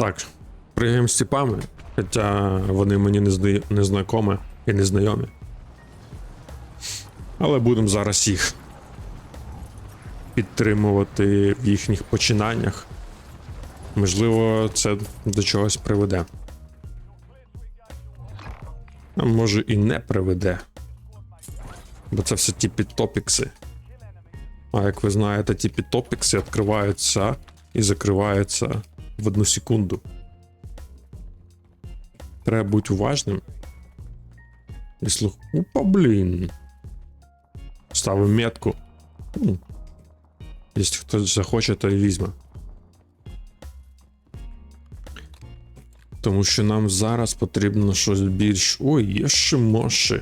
Так, пригаємо з тіпами, хоча вони мені не, зна... не знайомі і не знайомі. Але будемо зараз їх підтримувати в їхніх починаннях. Можливо, це до чогось приведе. А може і не приведе. Бо це все ті підтопікси. А як ви знаєте, ті підтопікси відкриваються і закриваються в одну секунду. Треба бути уважним. І слух. Опа, блін. Ставив метку. Ну, Якщо хтось захоче, то і візьме. Тому що нам зараз потрібно щось більш. Ой, є ще моші.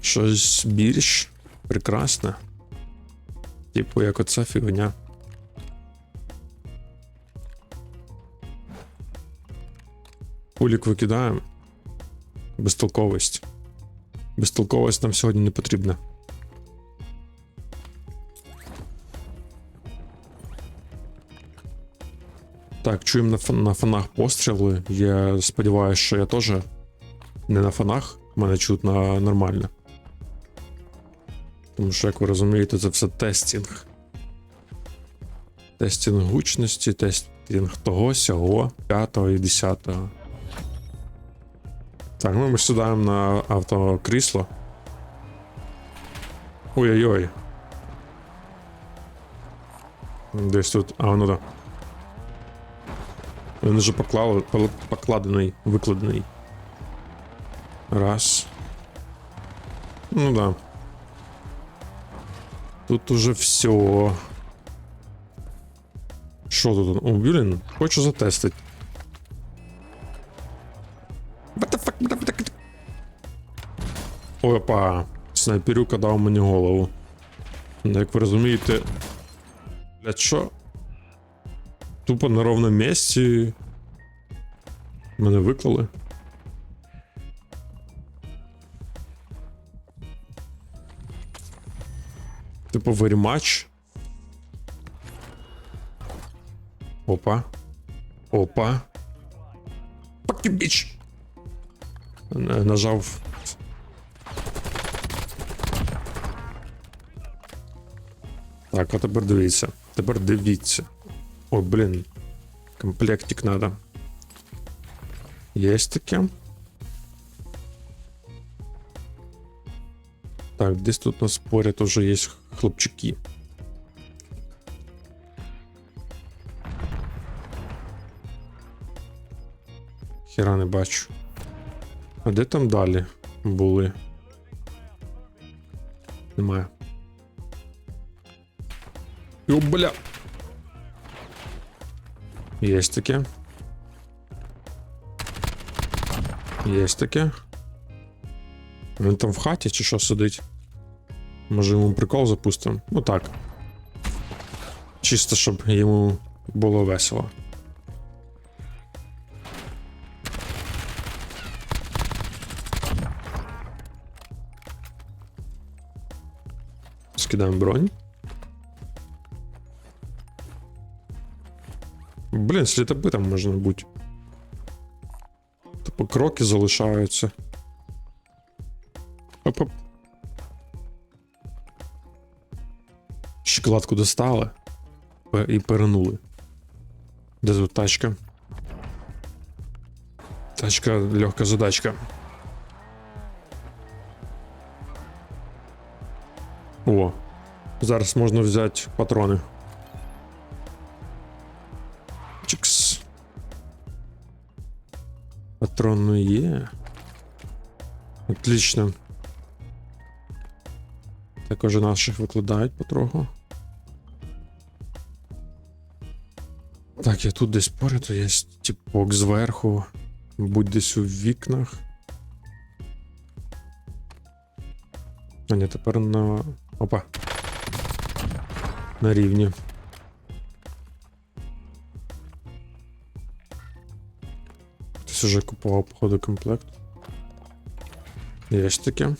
Щось більш прекрасне. Типу, як оця фігня. Пулік викидаємо. Безтолковість. Безтолковість нам сьогодні не потрібна. Так, чуємо на, фон- на фонах постріли. Я сподіваюся, що я теж не на фонах. Мене чутно нормально. Тому що, як ви розумієте, це все тестінг. Тестінг гучності, тестінг того, сього, п'ятого і десятого. Так, ну ми ж сідаємо на автокрісло. Ой-ой-ой. Десь тут. А, ну да. Він вже поклали, пол- покладений, викладений. Раз. Ну да. Тут уже все. Що тут? О, блін, хочу затестити. Опа. Снайперюка дав мені голову. Як ви розумієте. Для що? Тупо на ровному місці. Мене виклали. Типу верімач. Опа. Опа. You, bitch. Е, Нажав. Так, а тепер дивіться. Тепер дивіться. Ой, блін. Комплектик надо. Есть таке. Так, десь тут на спорі теж є хлопчики. Хіра не бачу. А де там далі були? Немає. Йо, бля. Есть таке. Есть таке. Він там в хаті чи що сидить? Може йому прикол запустимо? Ну так. Чисто, щоб йому було весело. Скидаємо бронь. Блін, слітопитом можна бути. Типу кроки залишаються. Оп-оп. Шоколадку достали пе- і перенули. Де тут тачка? Тачка легка задачка. О, зараз можна взяти патрони. Патроны є. Отлично. Також наших викладають потроху. Так, я тут десь поряд, є типок зверху. Будь десь у вікнах. А ні, тепер на. Опа. На рівні. Уже купував, походу, комплект. Є ж таке.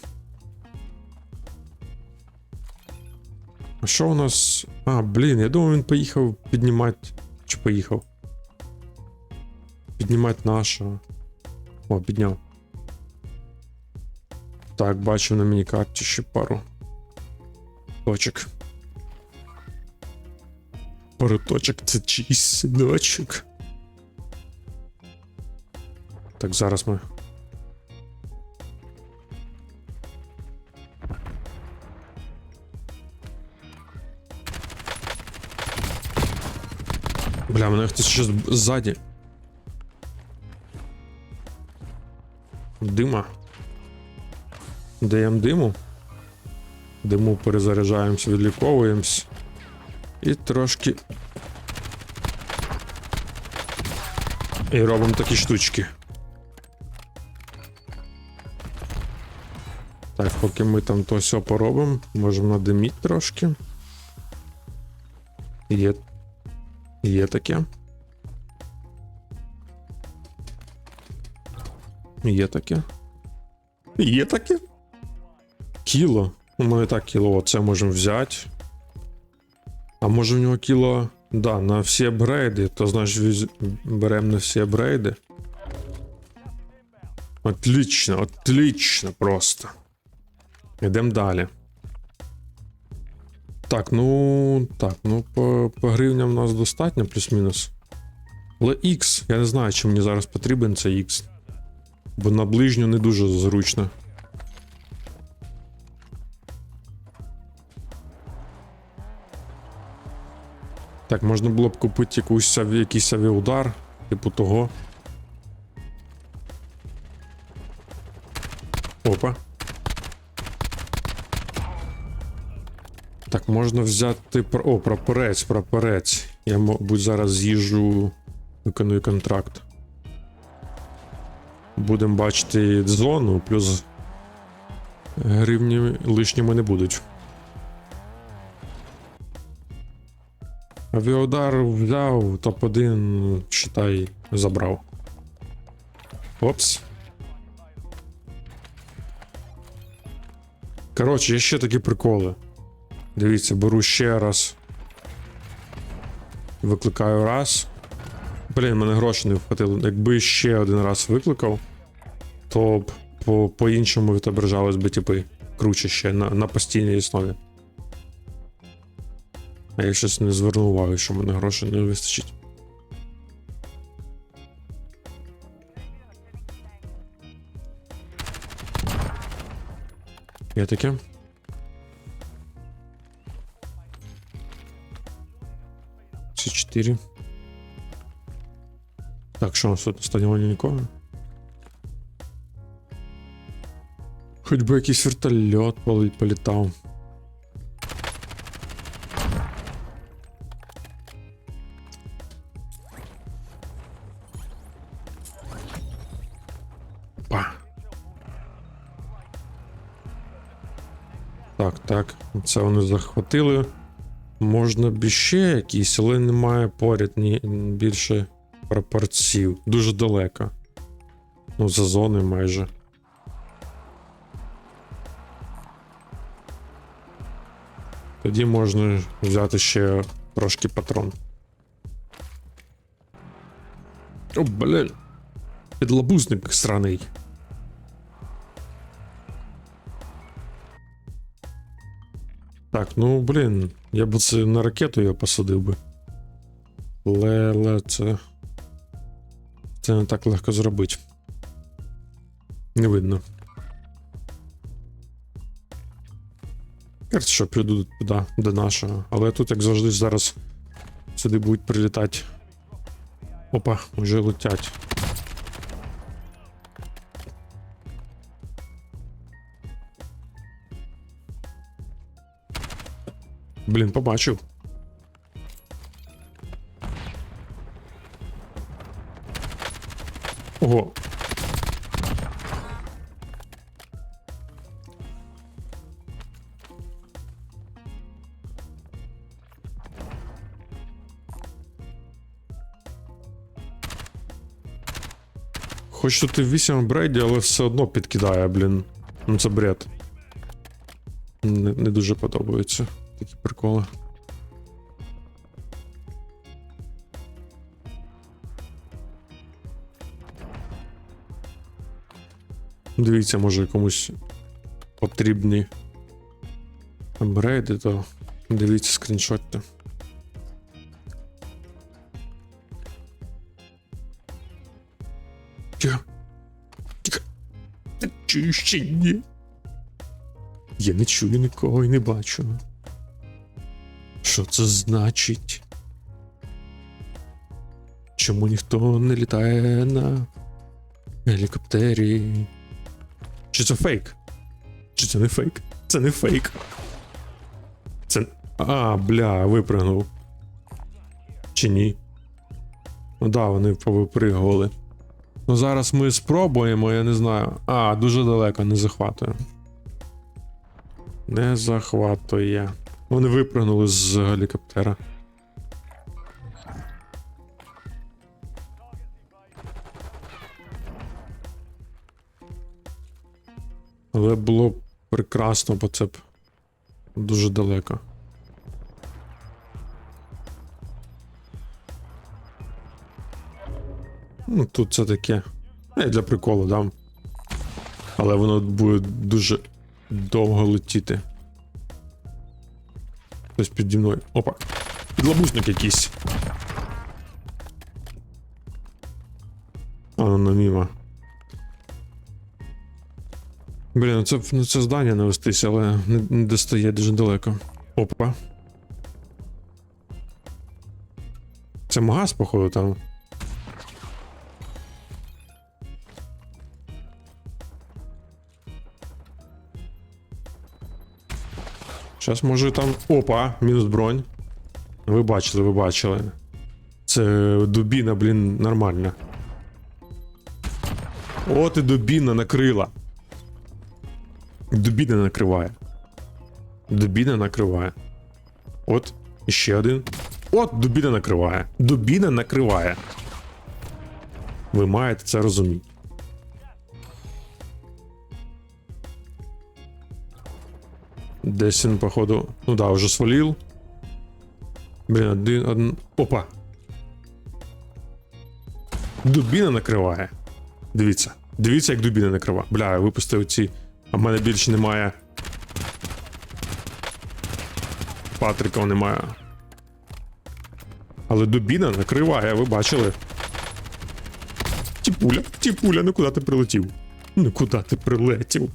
А що у нас. А, блін, я думав, він поїхав піднімати Чи поїхав? Піднімати нашого. О, підняв. Так, бачу на міні-карті ще пару точок. Пару точок це чийсь синочок. Так, зараз ми. Бля, мене хтось ще ззаді. Дима. Даємо диму. Диму перезаряджаємось, відліковуємось. І трошки. І робимо такі штучки. Поки ми там то все поробимо, можемо надиміти трошки. Є. Є таке. Є таке. Є таке. Кіло. Ми і так кіло оце можемо взяти. А може в нього кіло. Да, на всі апгрейди, то значить віз- беремо на всі апгрейди. Отлично, отлично просто. Йдемо далі. Так, ну. Так, ну по, по гривням у нас достатньо, плюс-мінус. Але X, я не знаю, чи мені зараз потрібен цей X. Бо на ближню не дуже зручно. Так, можна було б купити якусь якийсь авіудар, типу того. Так, можна взяти. про- О, прапорець, прапорець. Я, мабуть, зараз з'їжджу, виконую контракт. Будемо бачити зону, плюс гривні лишніми не будуть. Авіаудар взяв, топ-1, считай, забрав. Опс. Коротше, є ще такі приколи. Дивіться, беру ще раз. Викликаю раз. Блін, мене гроші не вхватило. Якби ще один раз викликав, то б по- по-іншому відображались би типи круче ще на, на постійній основі. А я щось не звернув уваги, що мене грошей не вистачить. Є таке? 4. Так, що у нас тут на стадіоні нікого? Хоч би якийсь вертольот полі- політав. Па. Так, так. Це вони захватили. Можна б ще якісь, але немає поряд ні більше пропорцій. Дуже далеко. Ну, за зоною майже. Тоді можна взяти ще трошки патрон. О, блін. Підлабузник сраний. Так, ну блін, я б це на ракету його посадив би. Але, це. Це не так легко зробити. Не видно. Кажуть, що підуть туди, до нашого. Але тут, як завжди, зараз сюди будуть прилітати. Опа, вже летять. Блін, побачив. Ого. Хоч тут і 8 брейді, але все одно підкидає, блін. Ну це бред. Не, не дуже подобаються такі приколи. Дивіться, може комусь потрібні апгрейди, то дивіться скріншотте. Чую ще ні. Я не чую нікого і не бачу. Що це значить? Чому ніхто не літає на гелікоптері? Чи це фейк? Чи це не фейк? Це не фейк. Це. А, бля, випригнув. Чи ні? Ну да, вони повипригували. Ну зараз ми спробуємо, я не знаю. А, дуже далеко не захватує. Не захватує. Вони випрыгнули з гелікоптера. Але було прекрасно, бо це б дуже далеко. Ну, тут це таке. Не для приколу дам. Але воно буде дуже довго летіти. Хтось піді мною. Опа. Підлабузник якийсь. А, ну мімо. Блін, ну це, на це здання навестись, але не, не достає дуже далеко. Опа. Це магаз, походу, там. Зараз може там. Опа, мінус бронь. Ви бачили, ви бачили. Це дубіна, блін, нормальна. От і дубіна накрила. Дубіна накриває. Дубіна накриває. От, іще один. От, дубіна накриває. Дубіна накриває. Ви маєте це розуміти. Десь він, походу. Ну да, вже свалив. Блін, один, один. Опа. Дубіна накриває. Дивіться. Дивіться, як дубіна накриває. Бля, я випустив ці. А в мене більше немає. Патрика немає. Але дубіна накриває, ви бачили. Тіпуля, тіпуля, ну куди ти прилетів? Ну куди ти прилетів?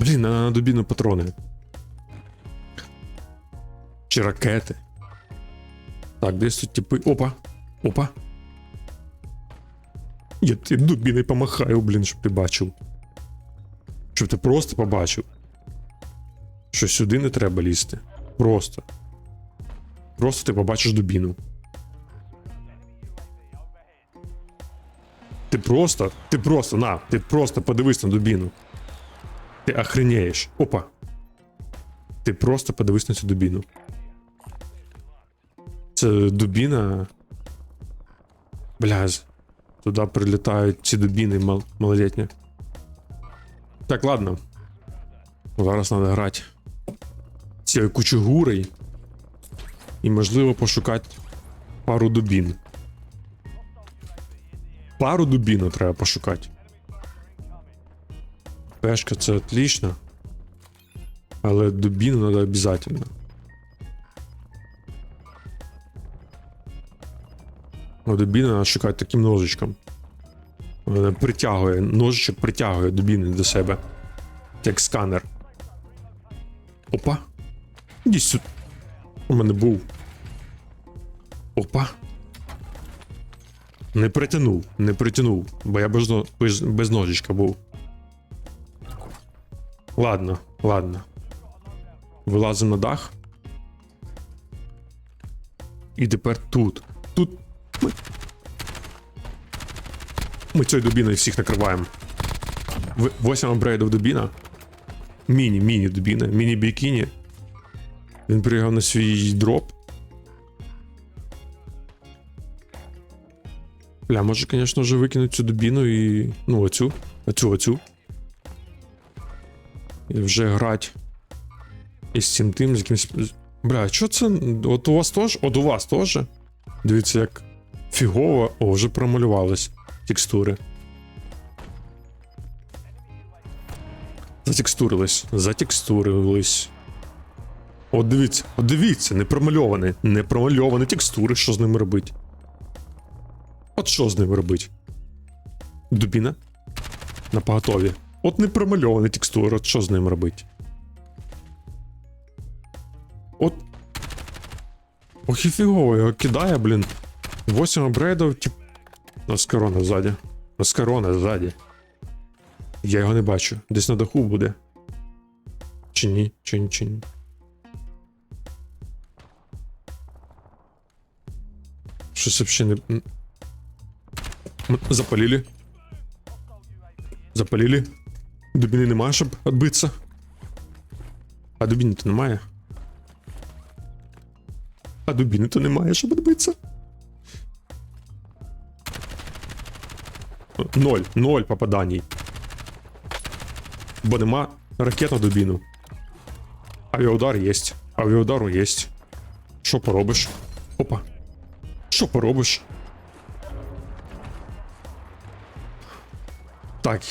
Блін, на, на дубіну патрони. Чи ракети. Так, десь тут типи. Опа! Опа! Я ти дубіною помахаю, блін, щоб ти бачив. Щоб ти просто побачив. Що сюди не треба лізти. Просто. Просто ти побачиш дубіну. Ти просто, ти просто, на, ти просто подивись на дубіну. Ти охренеєш. Опа. Ти просто подивись на цю дубіну. Це дубіна. Бляз. Туди прилітають ці дубіни мал- малолітні. Так, ладно. Зараз треба грати. Цією кучугурою. І можливо пошукати пару дубін. Пару дубіну треба пошукати. Пешка це отлично. Але дубіну треба обязательно. Ну, дубіну треба шукати таким ножичком. Вона притягує, ножичок притягує дубіни до себе. Як сканер. Опа. Іди сюди. У мене був. Опа. Не притягнув, не притягнув, бо я без, без, без ножичка був. Ладно, ладно. Вилазимо на дах. І тепер тут. Тут. Ми, ми цією дубіною всіх накриваємо. Восім апгрейдів дубіна. Міні, міні дубіна, міні бікіні. Він приїхав на свій дроп. Бля, може, звісно, вже викинути цю дубіну і. Ну, оцю. Оцю, оцю. І вже грати із цим тим, з якимсь. Бля, що це? От у вас теж? От у вас теж? Дивіться, як фігово. О, вже промалювались текстури. Затекстурились. Затекстурились. От дивіться, от дивіться, не промальовані. Не промальовані текстури, що з ними робить. От що з ними робить? Дубіна? На поготові. От не промальовані текстури, от що з ним робить? От. Ох і фігово, його кидає, блін. 8 апгрейдів, тип. Наскарона ззаді. Наскарона ззаді. Я його не бачу. Десь на даху буде. Чи ні, чи ні, чи ні. Щось взагалі не. Запалили. Запалили. Дубіни немає, щоб відбитися. А дубіни то немає. А дубіни то немає, щоб відбитися. Ноль, ноль попаданій. Бо нема ракет на дубіну. Авіаудар єсть. Авіаудару єсть. Що поробиш? Опа. Що поробиш? Так.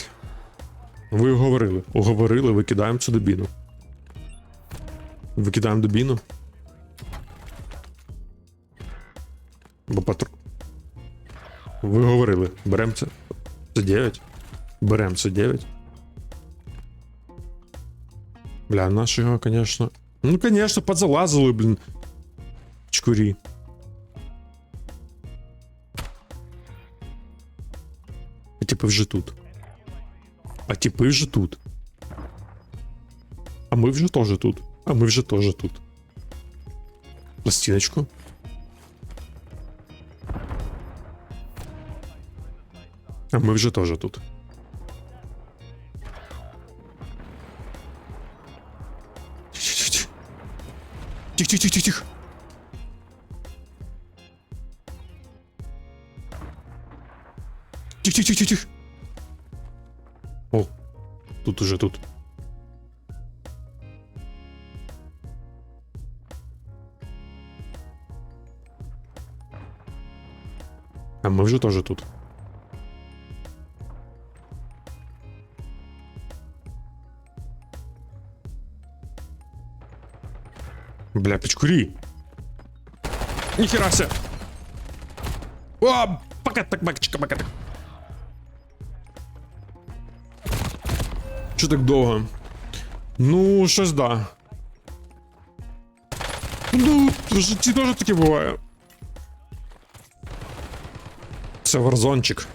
Ви уговорили. Уговорили, викидаємо цю дубіну. Викидаємо дубіну. Бо патру. Ви говорили. Беремо це. Це 9. Беремо це 9. Бля, наші його, конечно. Ну, конечно, подзалазили, блін. Чкурі. А типи вже тут. А типи вже тут. А ми вже теж тут. А ми вже теж тут. Пластиночку. А ми вже теж тут. Тихо, тихо, уже тут. А ми вже теж тут. Бля, печкурі. Ніхера ся. О, пока так, бакчика, пока так. Чо так довго? Ну, щось да. Ну, в житті теж таке буває. Це варзончик.